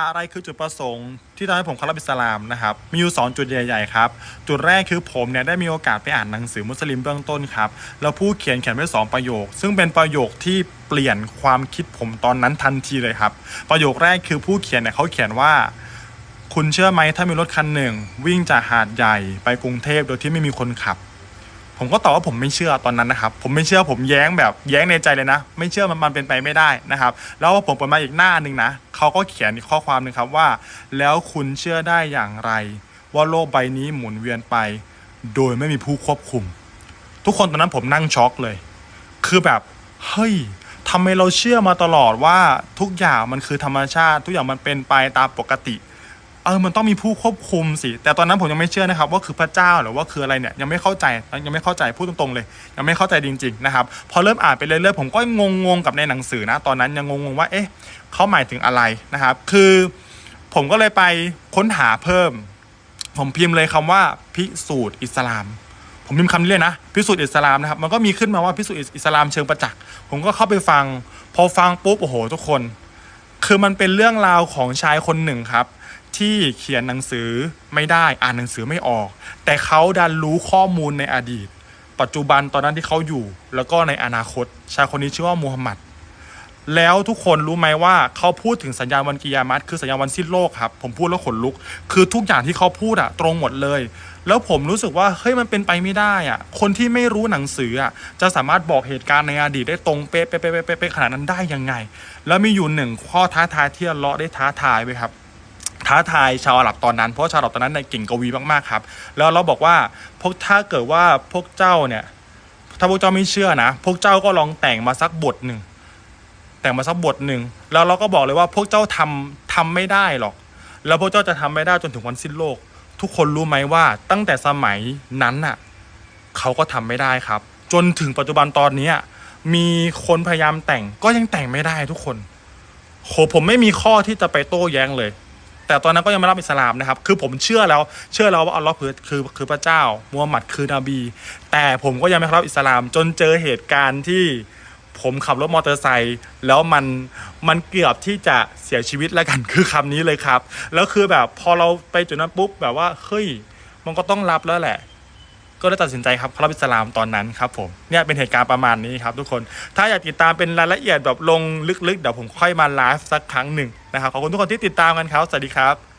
อะไรคือจุดประสงค์ที่ทำให้ผมเข้ารับอิสลามนะครับมีอยู่ 2 จุดใหญ่ๆครับจุดแรกคือผมเนี่ยได้มีโอกาสไปอ่านหนังสือมุสลิมเบื้องต้นครับแล้วผู้เขียนเขียนไว้สองประโยค ซึ่งเป็นประโยคที่เปลี่ยนความคิดผมตอนนั้นทันทีเลยครับ ประโยคแรกคือผู้เขียนเนี่ยเขาเขียนว่าคุณเชื่อไหมถ้ามีรถคันหนึ่ง วิ่งจากหาดใหญ่ไปกรุงเทพโดยที่ไม่มีคนขับ ผมก็ตอบว่าผมไม่เชื่อตอนนั้นนะครับ ผมไม่เชื่อผมแย้งแบบแย้งในใจเลยนะ ไม่เชื่อมันมันเป็นไปไม่ได้นะครับ แล้วผมเปิดมาอีกหน้าหนึ่งนะเขาก็เขียนข้อความหนึ่งครับว่า แล้วคุณเชื่อได้อย่างไร ว่าโลกใบนี้หมุนเวียนไป โดยไม่มีผู้ควบคุม ทุกคนตอนนั้นผมนั่งช็อกเลย คือแบบเฮ้ยทำไมเราเชื่อมาตลอดว่าทุกอย่างมันคือธรรมชาติ ทุกอย่างมันเป็นไปตามปกติ เออมันต้องมีผู้ควบคุมสิ แต่ตอนนั้นผมยังไม่เชื่อนะครับ ว่าคือพระเจ้าหรือว่าคืออะไรเนี่ยยังไม่เข้าใจยังไม่เข้าใจพูดตรงๆเลย ยังไม่เข้าใจจริงๆนะครับพอเริ่มอ่านไปเรื่อยๆผมก็งงๆกับในหนังสือนะ ตอนนั้นยังงงๆว่าเอ๊ะเขาหมายถึงอะไรนะครับ คือผมก็เลยไปค้นหาเพิ่ม ผมพิมพ์เลยคำว่าพิสูจน์อิสลาม ผมพิมพ์คำนี้เลยนะพิสูจน์อิสลามนะครับมันก็มีขึ้นมาว่าพิสูจน์อิสลามเชิงประจักษ์ผมก็เข้าไปฟัง พอฟังปุ๊บโอ้โห ทุกคน คือมันเป็นเรื่องราวของชายคนหนึ่งครับ ที่เขียนหนังสือไม่ได้อ่านหนังสือไม่ออก แต่เขาดันรู้ข้อมูลในอดีต ปัจจุบันตอนนั้นที่เขาอยู่ แล้วก็ในอนาคต ชายคนนี้ชื่อว่ามูฮัมหมัดแล้วทุกคนรู้ไหมว่าเขาพูดถึงสัญญาณวันกิยามัตคือสัญญาณวันสิ้นโลกครับ ผมพูดแล้วขนลุก คือทุกอย่างที่เขาพูดอะตรงหมดเลย แล้วผมรู้สึกว่าเฮ้ยมันเป็นไปไม่ได้อะคนที่ไม่รู้หนังสืออะจะสามารถบอกเหตุการณ์ในอดีตได้ตรงเป๊ะเป๊ะเป๊ะเป๊ะเป๊ะขนาดนั้นได้ยังไง แล้วมีอยู่หนึ่งข้อท้าทายที่เลาะได้ท้าทายไว้ครับ ท้าทายชาวอาหรับตอนนั้น เพราะชาวอาหรับตอนนั้นในเก่งกวีมากๆครับ แล้วเราบอกว่าพวกถ้าเกิดว่าพวกเจ้าเนี่ยถ้าพวกเจ้าไม่เชื่อนะ พวกเจ้าก็ลองแต่งมาสักบทหนึ่งแต่งมาสักบทหนึ่งแล้วเราก็บอกเลยว่าพวกเจ้าทำทำไม่ได้หรอก แล้วพวกเจ้าจะทำไม่ได้จนถึงวันสิ้นโลก ทุกคนรู้ไหมว่าตั้งแต่สมัยนั้นน่ะเขาก็ทำไม่ได้ครับ จนถึงปัจจุบันตอนเนี้มีคนพยายามแต่งก็ยังแต่งไม่ได้ทุกคนโหผมไม่มีข้อที่จะไปโต้แย้งเลย แต่ตอนนั้นก็ยังไม่รับอิสลามนะครับ คือผมเชื่อแล้ว เชื่อแล้วว่าอัลลอฮ์คือคือคือพระเจ้ามูฮัมหมัดคือนบี แต่ผมก็ยังไม่รับอิสลาม จนเจอเหตุการณ์ที่ผมขับรถมอเตอร์ไซค์แล้วมันมันเกือบที่จะเสียชีวิตแล้วกันคือคำนี้เลยครับ แล้วคือแบบพอเราไปจุดนั้นปุ๊บแบบว่าเฮ้ยมันก็ต้องรับแล้วแหละ ก็ได้ตัดสินใจครับเข้ารับอิสลามตอนนั้นครับผมเนี่ยเป็นเหตุการณ์ประมาณนี้ครับทุกคน ถ้าอยากติดตามเป็นรายละเอียดแบบลงลึกๆเดี๋ยวผมค่อยมาไลฟ์สักครั้งหนึ่งนะครับขอบคุณทุกคนที่ติดตามกันครับสวัสดีครับ